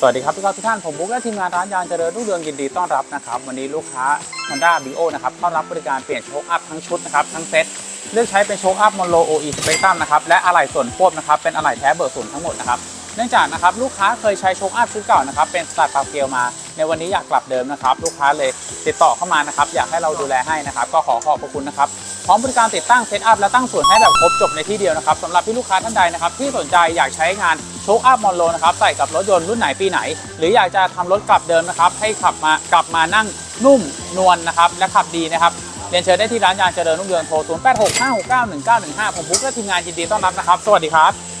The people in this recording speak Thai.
สวัสดีครับทุกท่านทุกท่านผมบุ๊กและทีมงานร้านยางเจริญรุ่งเรืองยินดีต้อนรับนะครับวันนี้ลูกค้า Honda b โ o นะครับเข้ารับบริการเปลี่ยนโชคอัพทั้งชุดนะครับทั้งเซ็ตเลือกใช้เป็นโชคอัพมอนโล OE Spectrum นะครับและอะไหล่ส่วนควบนะครับเป็นอะไหล่แท้เบอร์ศูนย์ทั้งหมดนะครับเนื่องจากนะครับลูกค้าเคยใช้โชคอัพชุดเก่านะครับเป็นสตาร์ทปาเกลมา ในวันนี้อยากกลับเดิมนะครับลูกค้าเลยติดต่อเข้ามานะครับอยากให้เราดูแลให้นะครับก็ขอขอบพระคุณนะครับ พร้อมบริการติดตั้งเซตอัพและตั้งส่วนให้แบบครบจบในที่เดียวนะครับสำหรับพี่ลูกค้าท่านใดนะครับที่สนใจอยากใช้งานโชคอัพมอนโลนะครับใส่กับรถยนต์รุ่นไหนปีไหน หรืออยากจะทำรถกลับเดิมนะครับให้ขับมากลับมานั่งนุ่มนวลนะครับและขับดีนะครับเรียนเชิญได้ที่ร้านยางเจริญรุ่งเรืองโทร 0865691915 ผมพุกและทีมงานยินดีต้อนรับนะครับ สวัสดีครับ